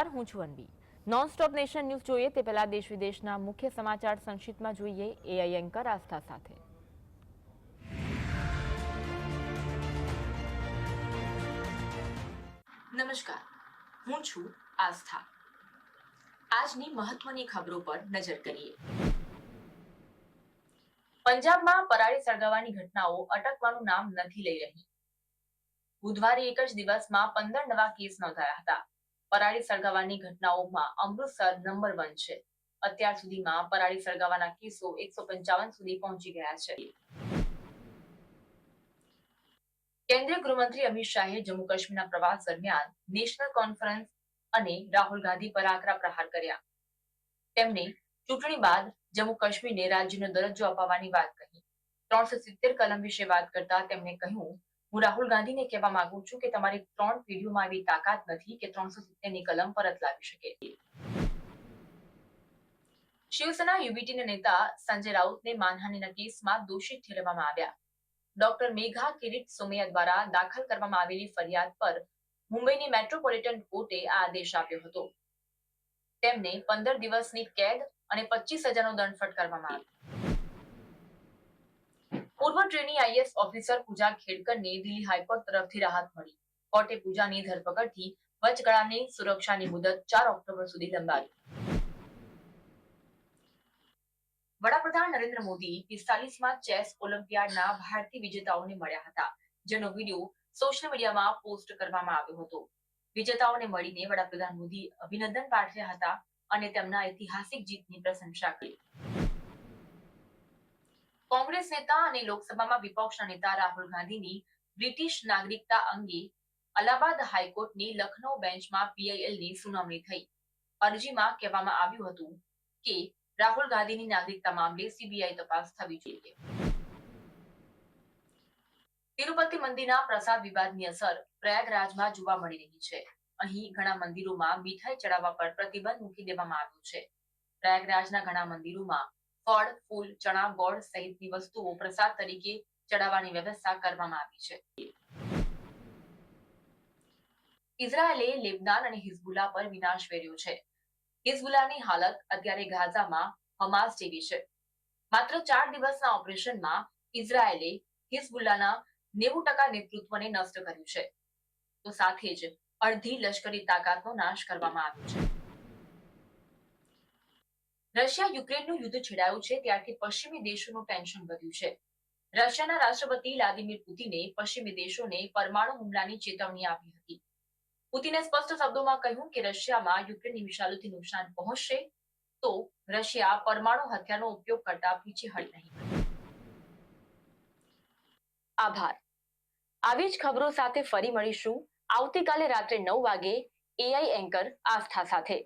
નમસ્કાર, હું છું Anvi. Non stop nation news જોઈએ તે પહેલા દેશ વિદેશના મુખ્ય સમાચાર સંક્ષિપ્તમાં જોઈએ એઆઈ એન્કર આસ્થા સાથે. નમસ્કાર, હું છું આસ્થા. આજની મહત્વની ખબરો પર નજર કરીએ. પંજાબમાં પરાળી સળગાવવાની ઘટનાઓ અટકવાનું નામ નથી લઈ રહી. બુધવારે એક જ દિવસમાં પંદર નવા કેસ નોંધાયા હતા. પરાળી સળગાવવાની ઘટનાઓમાં અમૃતસર નંબર વન છે. અત્યાર સુધીમાં પરાળી સળગાવવાના કેસો એકસો પંચાવન સુધી પહોંચી ગયા છે. કેન્દ્રીય ગૃહમંત્રી અમિત શાહે જમ્મુ કાશ્મીરના પ્રવાસ દરમિયાન નેશનલ કોન્ફરન્સ અને રાહુલ ગાંધી પર આકરા પ્રહાર કર્યા. તેમણે ચૂંટણી બાદ જમ્મુ કાશ્મીરને રાજ્યનો દરજ્જો અપાવવાની વાત કહી. ત્રણસો સિત્તેર કલમ વિશે વાત કરતા તેમણે કહ્યું હું રાહુલ ગાંધીને કહેવા માંગુ છું કે તમારી ત્રણ પેઢીઓમાં એવી તાકાત નથી કે ત્રણસો સિત્તેરની કલમ પરત લાવી શકે. શિવસેના, યુબીટીના નેતા સંજય રાઉતને માનહાનિના કેસમાં દોષિત ઠેરવવામાં આવ્યા. ડોક્ટર મેઘા કિરીટ સોમૈયા દ્વારા દાખલ કરવામાં આવેલી ફરિયાદ પર મુંબઈની મેટ્રોપોલિટન કોર્ટે આ આદેશ આપ્યો હતો. તેમને પંદર દિવસની કેદ અને પચીસ હજારનો દંડ ફટકારવામાં આવ્યો. ટ્રેની આઈએસ ઓફિસર પૂજા ખેડકરને દિલ્હી હાઈકોર્ટ તરફથી રાહત મળી. કોર્ટે પૂજાની ધરપકડથી વચગાળાની સુરક્ષાની મુદત ચાર ઓક્ટોબર સુધી લંબાવી. વડાપ્રધાન નરેન્દ્ર મોદી પિસ્તાલીસમાં ચેસ ઓલિમ્પિયાડના ભારતીય વિજેતાઓને મળ્યા હતા, જેનો વીડિયો સોશિયલ મીડિયામાં પોસ્ટ કરવામાં આવ્યો હતો. વિજેતાઓને મળીને વડાપ્રધાન મોદી અભિનંદન પાઠવ્યા હતા અને તેમના ઐતિહાસિક જીતની પ્રશંસા કરી. કોંગ્રેસ નેતા અને લોકસભામાં વિપક્ષના નેતા રાહુલ ગાંધીની બ્રિટિશ નાગરિકતા અંગે અલ્હાબાદ હાઈકોર્ટની લખનૌ બેન્ચમાં પીઆઈએલની સુનાવણી થઈ. અરજીમાં કહેવામાં આવ્યું હતું કે રાહુલ ગાંધીની નાગરિકતા મામલે સીબીઆઈ તપાસ થવી જોઈએ. તિરુપતિ મંદિરના પ્રસાદ વિવાદની અસર પ્રયાગરાજમાં જોવા મળી રહી છે. અહીં ઘણા મંદિરોમાં મીઠાઈ ચડાવવા પર પ્રતિબંધ મૂકી દેવામાં આવ્યો છે. પ્રયાગરાજના ઘણા મંદિરોમાં ફળ ફૂલ, ચણા, ગોળ સહિતની વસ્તુઓ પ્રસાદ તરીકે ચડાવવાની વ્યવસ્થા કરવામાં આવી છે. ઇઝરાયેલે લેબનાન અને હિઝબુલ્લા પર વિનાશ વેર્યો છે. હિઝબુલ્લાની હાલત અત્યારે ગાઝામાં હમાસ જેવી છે. માત્ર ચાર દિવસના ઓપરેશનમાં ઇઝરાયેલે હિઝબુલ્લાના નેવું ટકા નેતૃત્વને નષ્ટ કર્યું છે. તો સાથે જ અડધી લશ્કરી તાકાતનો નાશ કરવામાં આવ્યો છે. રશિયા યુક્રેનનું યુદ્ધ છેડાયું છે, ત્યારથી પશ્ચિમી દેશોનું ટેન્શન વધ્યું છે. રશિયાના રાષ્ટ્રપતિ વ્લાદિમીર પુતિને પશ્ચિમી દેશોને પરમાણુ હુમલાની ચેતવણી આપી હતી. પુતિને સ્પષ્ટ શબ્દોમાં કહ્યું કે રશિયામાં યુક્રેનની વિશાલોથી નુકસાન પહોંચશે, તો રશિયા પરમાણુ હથિયારનો ઉપયોગ કરતા પીછેહટ નહીં આભાર. આવી જ ખબરો સાથે ફરી મળીશું. આવતીકાલે રાત્રે નવ વાગે એઆઈ એન્કર આસ્થા સાથે.